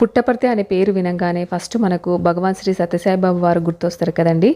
పుట్టపర్తి అనే పేరు వినంగానే ఫస్ట్ మనకు భగవాన్ శ్రీ సత్యసాయిబాబు వారు గుర్తొస్తారు కదండి.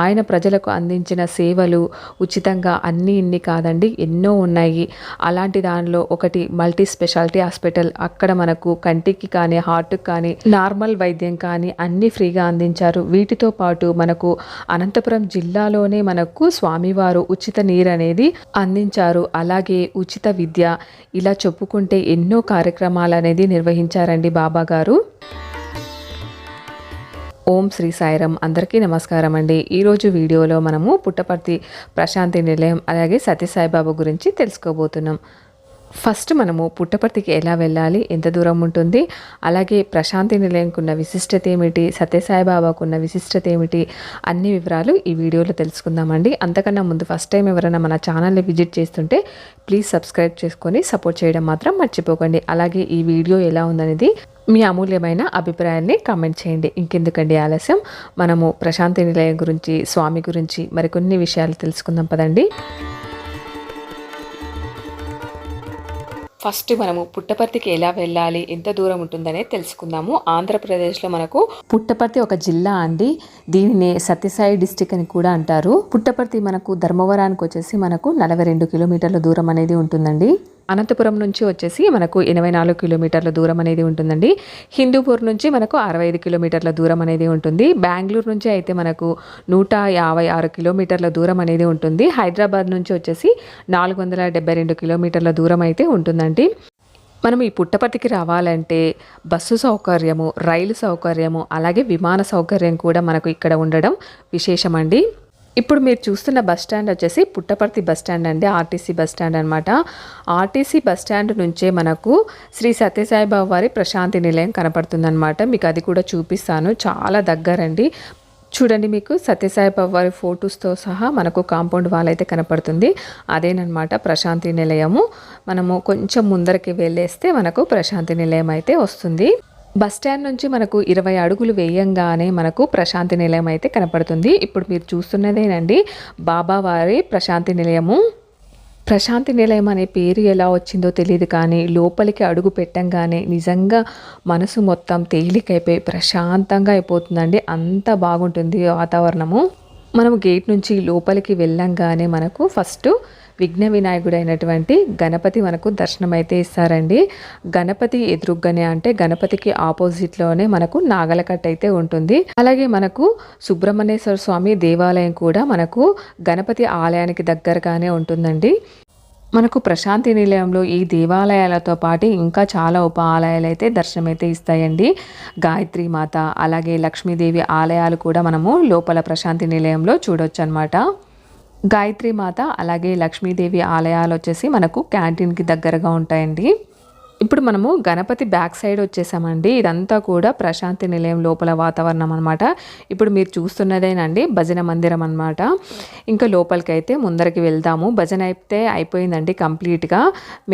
ఆయన ప్రజలకు అందించిన సేవలు ఉచితంగా అన్నీ ఇన్ని కాదండి ఎన్నో ఉన్నాయి. అలాంటి దానిలో ఒకటి మల్టీ స్పెషాలిటీ హాస్పిటల్ అక్కడ మనకు కంటికి కానీ హార్ట్కి కానీ నార్మల్ వైద్యం కానీ అన్నీ ఫ్రీగా అందించారు. వీటితో పాటు మనకు అనంతపురం జిల్లాలోనే మనకు స్వామివారు ఉచిత నీరు అనేది అందించారు. అలాగే ఉచిత విద్య ఇలా చెప్పుకుంటే ఎన్నో కార్యక్రమాలు అనేది నిర్వహించారండి బాబా గారు ఓం శ్రీ సాయిరం అందరికీ నమస్కారం అండి. ఈరోజు వీడియోలో మనము పుట్టపర్తి ప్రశాంతి నిలయం అలాగే సత్యసాయిబాబు గురించి తెలుసుకోబోతున్నాం. ఫస్ట్ మనము పుట్టపర్తికి ఎలా వెళ్ళాలి ఎంత దూరం ఉంటుంది అలాగే ప్రశాంతి నిలయంకున్న విశిష్టత ఏమిటి సత్యసాయిబాబాకున్న విశిష్టత ఏమిటి అన్ని వివరాలు ఈ వీడియోలో తెలుసుకుందామండి. అంతకన్నా ముందు ఫస్ట్ టైం ఎవరైనా మన ఛానల్ని విజిట్ చేస్తుంటే ప్లీజ్ సబ్స్క్రైబ్ చేసుకొని సపోర్ట్ చేయడం మాత్రం మర్చిపోకండి. అలాగే ఈ వీడియో ఎలా ఉందనేది మీ అమూల్యమైన అభిప్రాయాన్ని కామెంట్ చేయండి. ఇంకెందుకండి ఆలస్యం? మనము ప్రశాంతి నిలయం గురించి స్వామి గురించి మరికొన్ని విషయాలు తెలుసుకుందాం పదండి. ఫస్ట్ మనము పుట్టపర్తికి ఎలా వెళ్ళాలి ఎంత దూరం ఉంటుందనే తెలుసుకుందాము. ఆంధ్రప్రదేశ్లో మనకు పుట్టపర్తి ఒక జిల్లా అండి. దీనిని సత్యసాయి డిస్టిక్ అని కూడా అంటారు. పుట్టపర్తి మనకు ధర్మవరానికి వచ్చేసి మనకు నలభై రెండు కిలోమీటర్ల దూరం అనేది ఉంటుందండి. అనంతపురం నుంచి వచ్చేసి మనకు ఎనభై నాలుగు కిలోమీటర్ల దూరం అనేది ఉంటుందండి. హిందూపూర్ నుంచి మనకు అరవై ఐదు కిలోమీటర్ల దూరం అనేది ఉంటుంది. బెంగళూరు నుంచి అయితే మనకు నూట యాభై ఆరు కిలోమీటర్ల దూరం అనేది ఉంటుంది. హైదరాబాద్ నుంచి వచ్చేసి నాలుగు వందల డెబ్బై రెండు కిలోమీటర్ల దూరం అయితే ఉంటుందండి. మనం ఈ పుట్టపర్తికి రావాలంటే బస్సు సౌకర్యము రైలు సౌకర్యము అలాగే విమాన సౌకర్యం కూడా మనకు ఇక్కడ ఉండడం విశేషమండి. ఇప్పుడు మీరు చూస్తున్న బస్ స్టాండ్ వచ్చేసి పుట్టపర్తి బస్ స్టాండ్ అండి ఆర్టీసీ బస్ స్టాండ్ అనమాట ఆర్టీసీ బస్ స్టాండ్ నుంచే మనకు శ్రీ సత్యసాయిబాబు వారి ప్రశాంతి నిలయం కనపడుతుందన్నమాట. మీకు అది కూడా చూపిస్తాను. చాలా దగ్గరండి. చూడండి మీకు సత్యసాయిబాబు వారి ఫొటోస్తో సహా మనకు కాంపౌండ్ వాల్ అయితే కనపడుతుంది. అదేనమాట ప్రశాంతి నిలయము. మనము కొంచెం ముందరికి వెళ్ళేస్తే మనకు ప్రశాంతి నిలయం అయితే వస్తుంది. బస్ స్టాండ్ నుంచి మనకు ఇరవై అడుగులు వేయంగానే మనకు ప్రశాంతి నిలయం అయితే కనపడుతుంది. ఇప్పుడు మీరు చూస్తున్నదేనండి. బాబావారి ప్రశాంతి నిలయము. ప్రశాంతి నిలయం అనే పేరు ఎలా వచ్చిందో తెలియదు కానీ లోపలికి అడుగు పెట్టంగానే నిజంగా మనసు మొత్తం తేలికైపోయి ప్రశాంతంగా అయిపోతుందండి. అంత బాగుంటుంది వాతావరణము. మనం గేట్ నుంచి లోపలికి వెళ్ళంగానే మనకు ఫస్ట్ విఘ్న వినాయకుడైనటువంటి గణపతి మనకు దర్శనం అయితే ఇస్తారండి. గణపతి ఎదురుగ్గానే అంటే గణపతికి ఆపోజిట్లోనే మనకు నాగలకట్ట అయితే ఉంటుంది. అలాగే మనకు సుబ్రహ్మణ్యేశ్వర స్వామి దేవాలయం కూడా మనకు గణపతి ఆలయానికి దగ్గరగానే ఉంటుందండి. మనకు ప్రశాంతి నిలయంలో ఈ దేవాలయాలతో పాటు ఇంకా చాలా ఉప ఆలయాలు అయితే దర్శనమైతే ఇస్తాయండి. గాయత్రి మాత అలాగే లక్ష్మీదేవి ఆలయాలు కూడా మనము లోపల ప్రశాంతి నిలయంలో చూడొచ్చు అనమాట మాత అలాగే లక్ష్మీదేవి ఆలయాలు వచ్చేసి మనకు క్యాంటీన్కి దగ్గరగా ఉంటాయండి. ఇప్పుడు మనము గణపతి బ్యాక్ సైడ్ వచ్చేసామండి. ఇదంతా కూడా ప్రశాంతి నిలయం లోపల వాతావరణం అనమాట ఇప్పుడు మీరు చూస్తున్నదేనండి భజన మందిరం అనమాట ఇంకా లోపలికి అయితే ముందరికి వెళ్దాము. భజన అయితే అయిపోయిందండి కంప్లీట్గా.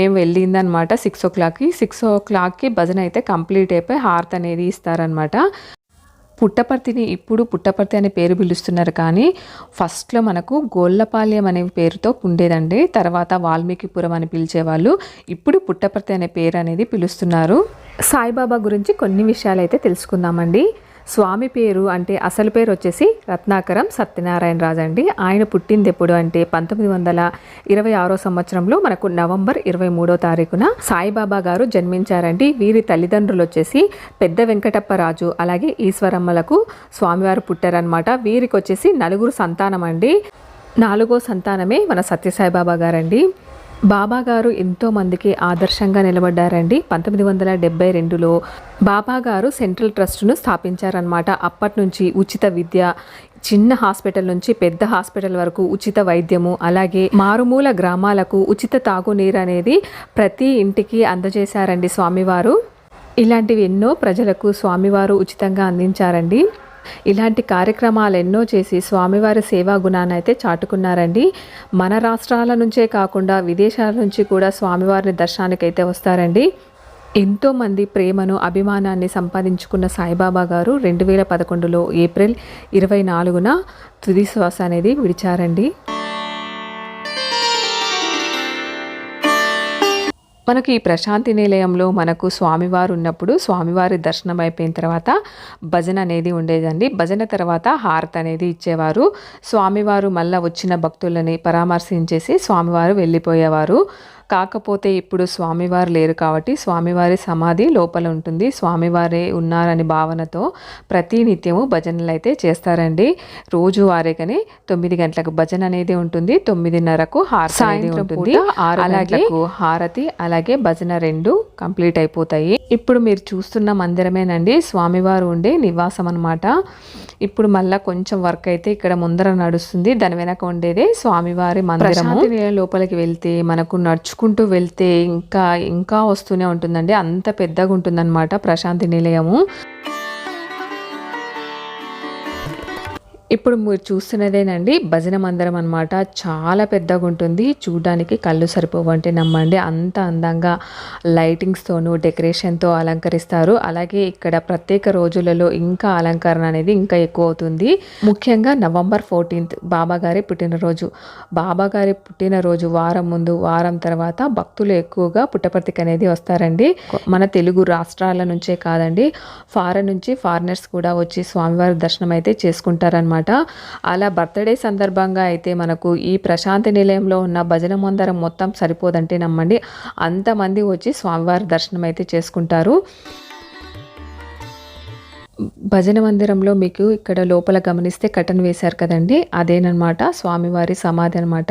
మేము వెళ్ళిందనమాట సిక్స్ ఓ క్లాక్కి. సిక్స్ ఓ క్లాక్కి భజన అయితే కంప్లీట్ అయిపోయి హార్త్ అనేది ఇస్తారనమాట పుట్టపర్తిని ఇప్పుడు పుట్టపర్తి అనే పేరు పిలుస్తున్నారు కానీ ఫస్ట్లో మనకు గోళ్ళపాలెం అనే పేరుతో ఉండేదండి. తర్వాత వాల్మీకిపురం అని పిలిచేవాళ్ళు ఇప్పుడు పుట్టపర్తి అనే పేరు అనేది పిలుస్తున్నారు. సాయిబాబా గురించి కొన్ని విషయాలు అయితే తెలుసుకుందామండి. స్వామి పేరు అంటే అసలు పేరు వచ్చేసి రత్నాకరం సత్యనారాయణ రాజు అండి. ఆయన పుట్టింది ఎప్పుడు అంటే పంతొమ్మిది వందల ఇరవై ఆరో సంవత్సరంలో మనకు నవంబర్ ఇరవై మూడో తారీఖున సాయిబాబా గారు జన్మించారండి. వీరి తల్లిదండ్రులు వచ్చేసి పెద్ద వెంకటప్ప రాజు అలాగే ఈశ్వరమ్మలకు స్వామివారు పుట్టారనమాట వీరికి వచ్చేసి నలుగురు సంతానం అండి నాలుగో సంతానమే మన సత్యసాయిబాబా గారండి. బాబాగారు ఎంతోమందికి ఎంతో మందికి ఆదర్శంగా నిలబడ్డారండి. పంతొమ్మిది వందల డెబ్బై రెండులో బాబాగారు సెంట్రల్ ట్రస్ట్ను స్థాపించారనమాట అప్పటి నుంచి ఉచిత విద్య చిన్న హాస్పిటల్ నుంచి పెద్ద హాస్పిటల్ వరకు ఉచిత వైద్యము అలాగే మారుమూల గ్రామాలకు ఉచిత తాగునీరు అనేది ప్రతి ఇంటికి అందజేశారండి స్వామివారు. ఇలాంటివి ఎన్నో ప్రజలకు స్వామివారు ఉచితంగా అందించారండి. ఇలాంటి కార్యక్రమాలు ఎన్నో చేసి స్వామివారి సేవా గుణాన్ని అయితే చాటుకున్నారండి. మన రాష్ట్రాల నుంచే కాకుండా విదేశాల నుంచి కూడా స్వామివారిని దర్శనానికి అయితే వస్తారండి ఎంతోమంది ప్రేమను అభిమానాన్ని సంపాదించుకున్న సాయిబాబా గారు రెండు వేల పదకొండులో ఏప్రిల్ ఇరవై నాలుగున తుది శ్వాస అనేది విడిచారండి. మనకు ఈ ప్రశాంతి నిలయంలో మనకు స్వామివారు ఉన్నప్పుడు స్వామివారి దర్శనం అయిపోయిన తర్వాత భజన అనేది ఉండేదండి. భజన తర్వాత హారత అనేది ఇచ్చేవారు. స్వామివారు మళ్ళీ వచ్చిన భక్తులని పరామర్శించేసి స్వామివారు వెళ్ళిపోయేవారు. కాకపోతే ఇప్పుడు స్వామివారు లేరు కాబట్టి స్వామివారి సమాధి లోపల ఉంటుంది. స్వామివారే ఉన్నారని భావనతో ప్రతి నిత్యము భజనలు అయితే చేస్తారండి. రోజువారే కానీ తొమ్మిది గంటలకు భజన అనేది ఉంటుంది. తొమ్మిదిన్నరకు హారతి ఉంటుంది. అలాగే హారతి అలాగే భజన రెండు కంప్లీట్ అయిపోతాయి. ఇప్పుడు మీరు చూస్తున్న మందిరమేనండి. స్వామివారు ఉండే నివాసం అనమాట ఇప్పుడు మళ్ళీ కొంచెం వర్క్ అయితే ఇక్కడ ముందర నడుస్తుంది. దాని వెనక ఉండేదే స్వామివారి మందిరము. లోపలికి వెళ్తే మనకు నడుచుకుంటూ వెళ్తే ఇంకా ఇంకా వస్తూనే ఉంటుందండి. అంత పెద్దగా ఉంటుందన్నమాట ప్రశాంతి నిలయము. ఇప్పుడు మీరు చూస్తున్నదేనండి భజన మందిరం అనమాట చాలా పెద్దగా ఉంటుంది. చూడడానికి కళ్ళు సరిపోవంటే నమ్మండి. అంత అందంగా లైటింగ్స్తోనూ డెకరేషన్తో అలంకరిస్తారు. అలాగే ఇక్కడ ప్రత్యేక రోజులలో ఇంకా అలంకరణ అనేది ఇంకా ఎక్కువ అవుతుంది. ముఖ్యంగా నవంబర్ ఫోర్టీన్త్ బాబాగారి పుట్టినరోజు. బాబాగారి పుట్టినరోజు వారం ముందు వారం తర్వాత భక్తులు ఎక్కువగా పుట్టపర్తికి అనేది వస్తారండి. మన తెలుగు రాష్ట్రాల నుంచే కాదండి ఫారెన్ నుంచి ఫారినర్స్ కూడా వచ్చి స్వామివారి దర్శనం అయితే చేసుకుంటారనమాట అనమాట అలా బర్త్డే సందర్భంగా అయితే మనకు ఈ ప్రశాంతి నిలయంలో ఉన్న భజన మందరం మొత్తం సరిపోదంటే నమ్మండి. అంతమంది వచ్చి స్వామివారి దర్శనం అయితే చేసుకుంటారు. భజన మందిరంలో మీకు ఇక్కడ లోపల గమనిస్తే కటన్ వేశారు కదండి. అదేనమాట స్వామివారి సమాధి అనమాట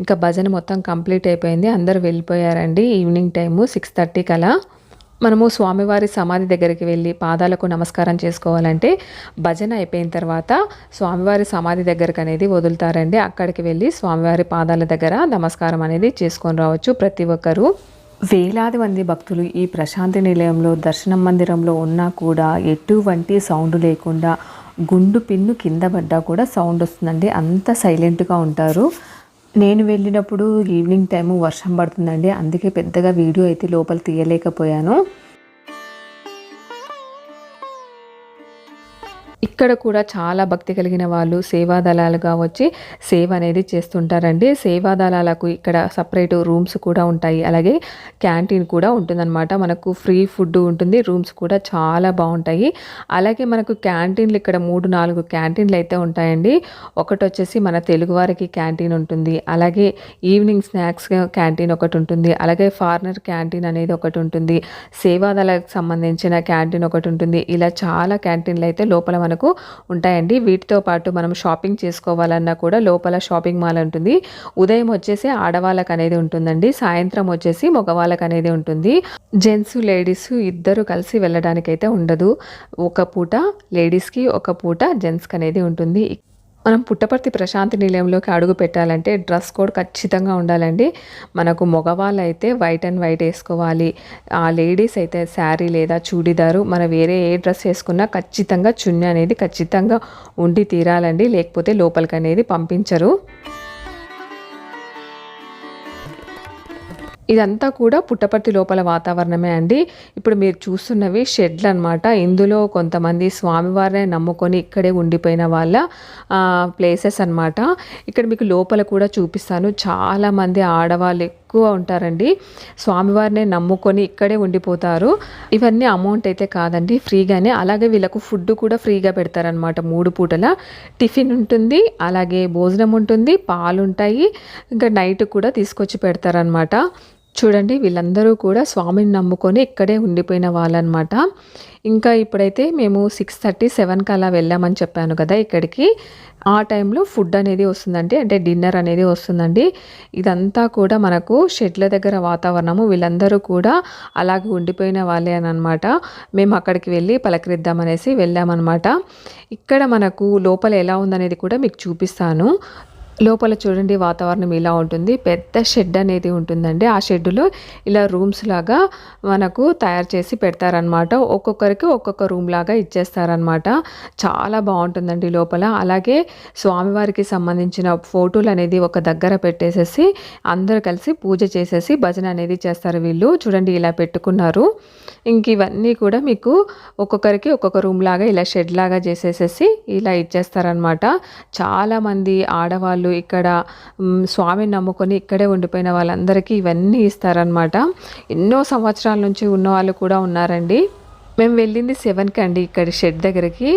ఇంకా భజన మొత్తం కంప్లీట్ అయిపోయింది. అందరు వెళ్ళిపోయారండి ఈవినింగ్ టైము సిక్స్ థర్టీ కలా మనము స్వామివారి సమాధి దగ్గరికి వెళ్ళి పాదాలకు నమస్కారం చేసుకోవాలంటే భజన అయిపోయిన తర్వాత స్వామివారి సమాధి దగ్గరకు అనేది వదులుతారండి. అక్కడికి వెళ్ళి స్వామివారి పాదాల దగ్గర నమస్కారం అనేది చేసుకొని రావచ్చు ప్రతి ఒక్కరూ. వేలాది మంది భక్తులు ఈ ప్రశాంతి నిలయంలో దర్శనం మందిరంలో ఉన్నా కూడా ఎటువంటి సౌండ్ లేకుండా గుండు పిన్ను కింద పడ్డా కూడా సౌండ్ వస్తుందండి. అంత సైలెంట్గా ఉంటారు. నేను వెళ్ళినప్పుడు ఈవినింగ్ టైము వర్షం పడుతుందండి. అందుకే పెద్దగా వీడియో అయితే లోపల తీయలేకపోయాను. ఇక్కడ కూడా చాలా భక్తి కలిగిన వాళ్ళు సేవా దళాలుగా వచ్చి సేవ అనేది చేస్తుంటారండి. సేవా దళాలకు ఇక్కడ సపరేట్ రూమ్స్ కూడా ఉంటాయి. అలాగే క్యాంటీన్ కూడా ఉంటుందన్నమాట. మనకు ఫ్రీ ఫుడ్ ఉంటుంది. రూమ్స్ కూడా చాలా బాగుంటాయి. అలాగే మనకు క్యాంటీన్లు ఇక్కడ మూడు నాలుగు క్యాంటీన్లు అయితే ఉంటాయండి. ఒకటి వచ్చేసి మన తెలుగువారికి క్యాంటీన్ ఉంటుంది. అలాగే ఈవినింగ్ స్నాక్స్ క్యాంటీన్ ఒకటి ఉంటుంది. అలాగే ఫారినర్ క్యాంటీన్ అనేది ఒకటి ఉంటుంది. సేవాదళకు సంబంధించిన క్యాంటీన్ ఒకటి ఉంటుంది. ఇలా చాలా క్యాంటీన్లు అయితే లోపల మనకు ఉంటాయండి. వీటితో పాటు మనం షాపింగ్ చేసుకోవాలన్నా కూడా లోపల షాపింగ్ మాల్ ఉంటుంది. ఉదయం వచ్చేసి ఆడవాళ్ళకు అనేది ఉంటుందండి. సాయంత్రం వచ్చేసి మగవాళ్ళకి అనేది ఉంటుంది. జెంట్స్ లేడీస్ ఇద్దరు కలిసి వెళ్ళడానికి అయితే ఉండదు. ఒక పూట లేడీస్కి ఒక పూట జెంట్స్కి అనేది ఉంటుంది. మనం పుట్టపర్తి ప్రశాంతి నిలయంలోకి అడుగు పెట్టాలంటే డ్రెస్ కోడ్ ఖచ్చితంగా ఉండాలండి. మనకు మగవాళ్ళు అయితే వైట్ అండ్ వైట్ వేసుకోవాలి. ఆ లేడీస్ అయితే శారీ లేదా చూడిదారు మన వేరే ఏ డ్రెస్ వేసుకున్నా ఖచ్చితంగా చున్నీ అనేది ఖచ్చితంగా ఉండి తీరాలండి. లేకపోతే లోపలికి అనేది పంపించరు. ఇదంతా కూడా పుట్టపర్తి లోపల వాతావరణమే అండి. ఇప్పుడు మీరు చూస్తున్నవి షెడ్లు అనమాట ఇందులో కొంతమంది స్వామివారిని నమ్ముకొని ఇక్కడే ఉండిపోయిన వాళ్ళ ప్లేసెస్ అనమాట ఇక్కడ మీకు లోపల కూడా చూపిస్తాను. చాలామంది ఆడవాళ్ళు ఎక్కువ ఉంటారండి. స్వామివారిని నమ్ముకొని ఇక్కడే ఉండిపోతారు. ఇవన్నీ అమౌంట్ అయితే కాదండి ఫ్రీగానే. అలాగే వీళ్ళకు ఫుడ్ కూడా ఫ్రీగా పెడతారనమాట మూడు పూటల. టిఫిన్ ఉంటుంది అలాగే భోజనం ఉంటుంది పాలు ఉంటాయి. ఇంకా నైట్ కూడా తీసుకొచ్చి పెడతారనమాట చూడండి వీళ్ళందరూ కూడా స్వామిని నమ్ముకొని ఇక్కడే ఉండిపోయిన వాళ్ళనమాట. ఇంకా ఇప్పుడైతే మేము సిక్స్ థర్టీ సెవెన్కి అలా వెళ్ళామని చెప్పాను కదా ఇక్కడికి. ఆ టైంలో ఫుడ్ అనేది వస్తుందండి అంటే డిన్నర్ అనేది వస్తుందండి. ఇదంతా కూడా మనకు షెడ్ల దగ్గర వాతావరణము వీళ్ళందరూ కూడా అలాగే ఉండిపోయిన వాళ్ళే అని అనమాట మేము అక్కడికి వెళ్ళి పలకరిద్దామనేసి వెళ్ళామన్నమాట. ఇక్కడ మనకు లోపల ఎలా ఉందనేది కూడా మీకు చూపిస్తాను. లోపల చూడండి వాతావరణం ఇలా ఉంటుంది. పెద్ద షెడ్ అనేది ఉంటుందండి. ఆ షెడ్లో ఇలా రూమ్స్ లాగా మనకు తయారు చేసి పెడతారనమాట ఒక్కొక్కరికి ఒక్కొక్క రూమ్ లాగా ఇచ్చేస్తారనమాట చాలా బాగుంటుందండి లోపల. అలాగే స్వామివారికి సంబంధించిన ఫోటోలు అనేది ఒక దగ్గర పెట్టేసేసి అందరు కలిసి పూజ చేసేసి భజన అనేది చేస్తారు వీళ్ళు. చూడండి ఇలా పెట్టుకున్నారు. ఇంక ఇవన్నీ కూడా మీకు ఒక్కొక్కరికి ఒక్కొక్క రూమ్ లాగా ఇలా షెడ్ లాగా చేసేసేసి ఇలా ఇచ్చేస్తారనమాట చాలామంది ఆడవాళ్ళు వాళ్ళు ఇక్కడ స్వామిని నమ్ముకొని ఇక్కడే ఉండిపోయిన వాళ్ళందరికీ ఇవన్నీ ఇస్తారనమాట ఎన్నో సంవత్సరాల నుంచి ఉన్న వాళ్ళు కూడా ఉన్నారండి. మేము వెళ్ళింది సెవెన్కి అండి ఇక్కడ షెడ్ దగ్గరికి.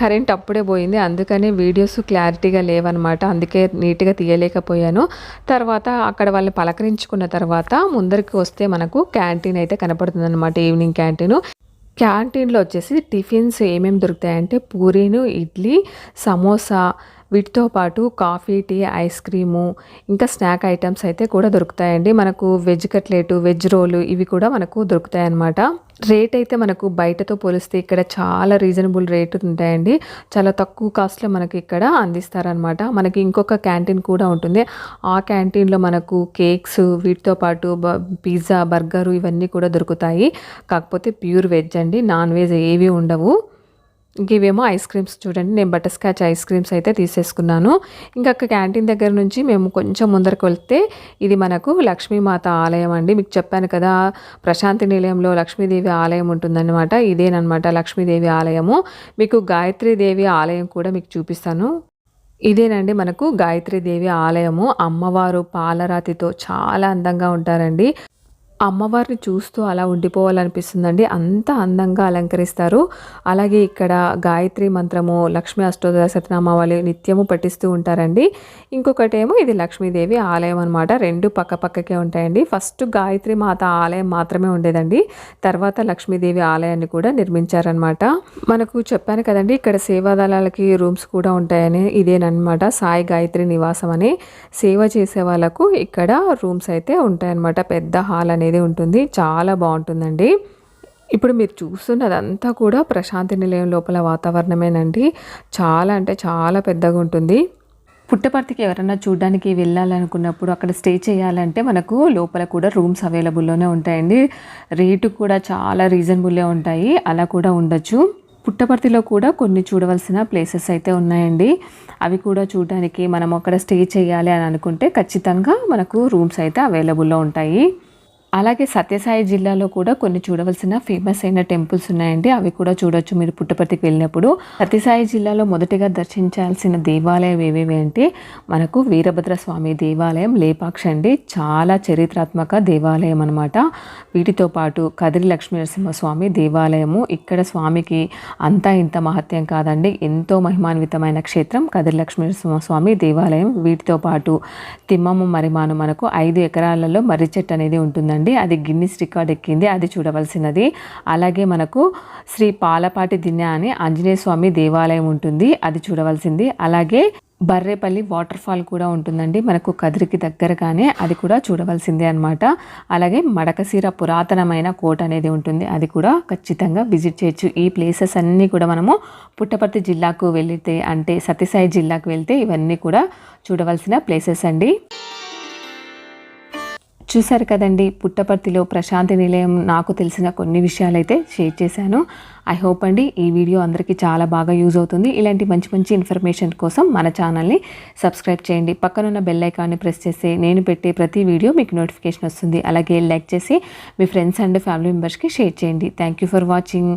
కరెంట్ అప్పుడే పోయింది అందుకని వీడియోస్ క్లారిటీగా లేవన్నమాట. అందుకే నీట్గా తీయలేకపోయాను. తర్వాత అక్కడ వాళ్ళని పలకరించుకున్న తర్వాత ముందరికి వస్తే మనకు క్యాంటీన్ అయితే కనపడుతుంది అనమాట ఈవినింగ్ క్యాంటీన్. క్యాంటీన్లో వచ్చేసి టిఫిన్స్ ఏమేమి దొరుకుతాయంటే పూరీను ఇడ్లీ సమోసా వీటితో పాటు కాఫీ టీ ఐస్ క్రీము ఇంకా స్నాక్ ఐటమ్స్ అయితే కూడా దొరుకుతాయండి. మనకు వెజ్ కట్లెట్ వెజ్ రోలు ఇవి కూడా మనకు దొరుకుతాయి అన్నమాట రేట్ అయితే మనకు బయటతో పోలిస్తే ఇక్కడ చాలా రీజనబుల్ రేట్ ఉంటాయండి. చాలా తక్కువ కాస్ట్లో మనకి ఇక్కడ అందిస్తారనమాట మనకి ఇంకొక క్యాంటీన్ కూడా ఉంటుంది. ఆ క్యాంటీన్లో మనకు కేక్స్ వీటితో పాటు బ పిజ్జా బర్గరు ఇవన్నీ కూడా దొరుకుతాయి. కాకపోతే ప్యూర్ వెజ్ అండి. నాన్ వెజ్ ఏవి ఉండవు. ఇవేమో ఐస్ క్రీమ్స్ చూడండి. నేను బటర్ స్కాచ్ ఐస్ క్రీమ్స్ అయితే తీసేసుకున్నాను. ఇంకా క్యాంటీన్ దగ్గర నుంచి మేము కొంచెం ముందరకు వెళ్తే ఇది మనకు లక్ష్మీమాత ఆలయం అండి. మీకు చెప్పాను కదా ప్రశాంతి నిలయంలో లక్ష్మీదేవి ఆలయం ఉంటుందన్నమాట. ఇదేనమాట లక్ష్మీదేవి ఆలయము. మీకు గాయత్రీదేవి ఆలయం కూడా మీకు చూపిస్తాను. ఇదేనండి మనకు గాయత్రీదేవి ఆలయము. అమ్మవారు పాలరాతితో చాలా అందంగా ఉంటారండి. అమ్మవారిని చూస్తూ అలా ఉండిపోవాలనిపిస్తుందండి. అంత అందంగా అలంకరిస్తారు. అలాగే ఇక్కడ గాయత్రి మంత్రము లక్ష్మీ అష్టోదర వాళ్ళు నిత్యము పఠిస్తూ ఉంటారండి. ఇంకొకటేమో ఇది లక్ష్మీదేవి ఆలయం అనమాట రెండు పక్క పక్కకే ఉంటాయండి. ఫస్ట్ గాయత్రి మాత ఆలయం మాత్రమే ఉండేదండి. తర్వాత లక్ష్మీదేవి ఆలయాన్ని కూడా నిర్మించారనమాట మనకు చెప్పాను కదండి ఇక్కడ సేవాదళాలకి రూమ్స్ కూడా ఉంటాయని ఇదేనమాట సాయి గాయత్రి నివాసం అని సేవ చేసే వాళ్ళకు ఇక్కడ రూమ్స్ అయితే ఉంటాయన్నమాట. పెద్ద హాల్ అనేది ఉంటుంది. చాలా బాగుంటుందండి. ఇప్పుడు మీరు చూస్తున్నదంతా కూడా ప్రశాంతి నిలయం లోపల వాతావరణమేనండి. చాలా అంటే చాలా పెద్దగా ఉంటుంది. పుట్టపర్తికి ఎవరైనా చూడడానికి వెళ్ళాలనుకున్నప్పుడు అక్కడ స్టే చేయాలంటే మనకు లోపల కూడా రూమ్స్ అవైలబుల్లోనే ఉంటాయండి. రేటు కూడా చాలా రీజనబుల్లే ఉంటాయి. అలా కూడా ఉండొచ్చు. పుట్టపర్తిలో కూడా కొన్ని చూడవలసిన ప్లేసెస్ అయితే ఉన్నాయండి. అవి కూడా చూడడానికి మనం అక్కడ స్టే చేయాలి అని అనుకుంటే ఖచ్చితంగా మనకు రూమ్స్ అయితే అవైలబుల్లో ఉంటాయి. అలాగే సత్యసాయి జిల్లాలో కూడా కొన్ని చూడవలసిన ఫేమస్ అయిన టెంపుల్స్ ఉన్నాయండి. అవి కూడా చూడొచ్చు మీరు పుట్టపర్తికి వెళ్ళినప్పుడు. సత్యసాయి జిల్లాలో మొదటిగా దర్శించాల్సిన దేవాలయం ఏవేవి అంటే మనకు వీరభద్ర స్వామి దేవాలయం లేపాక్ష అండి. చాలా చరిత్రాత్మక దేవాలయం అనమాట వీటితో పాటు కదిరి లక్ష్మీనరసింహస్వామి దేవాలయము. ఇక్కడ స్వామికి అంతా ఇంత మహత్యం కాదండి. ఎంతో మహిమాన్వితమైన క్షేత్రం కదిరి లక్ష్మీనరసింహస్వామి దేవాలయం. వీటితో పాటు తిమ్మమ్మ మరిమాను మనకు ఐదు ఎకరాలలో మర్రి చెట్టు అనేది ఉంటుందండి. అండి అది గిన్నిస్ రికార్డ్ ఎక్కింది. అది చూడవలసినది. అలాగే మనకు శ్రీ పాలపాటి దిన్నె అని ఆంజనేయ స్వామి దేవాలయం ఉంటుంది. అది చూడవలసింది. అలాగే బర్రేపల్లి వాటర్ ఫాల్ కూడా ఉంటుందండి. మనకు కదిరికి దగ్గరగానే అది కూడా చూడవలసిందే అనమాట అలాగే మడకశీర పురాతనమైన కోట అనేది ఉంటుంది. అది కూడా ఖచ్చితంగా విజిట్ చేయొచ్చు. ఈ ప్లేసెస్ అన్నీ కూడా మనము పుట్టపర్తి జిల్లాకు వెళితే అంటే సత్యసాయి జిల్లాకు వెళ్తే ఇవన్నీ కూడా చూడవలసిన ప్లేసెస్ అండి. చూశారు కదండి పుట్టపర్తిలో ప్రశాంతి నిలయం నాకు తెలిసిన కొన్ని విషయాలు అయితే షేర్ చేశాను. ఐ హోప్ అండి ఈ వీడియో అందరికీ చాలా బాగా యూజ్ అవుతుంది. ఇలాంటి మంచి మంచి ఇన్ఫర్మేషన్ కోసం మన ఛానల్ని సబ్స్క్రైబ్ చేయండి. పక్కనున్న బెల్ ఐకాన్ని ప్రెస్ చేస్తే నేను పెట్టే ప్రతి వీడియో మీకు నోటిఫికేషన్ వస్తుంది. అలాగే లైక్ చేసి మీ ఫ్రెండ్స్ అండ్ ఫ్యామిలీ మెంబర్స్కి షేర్ చేయండి. Thank you for watching.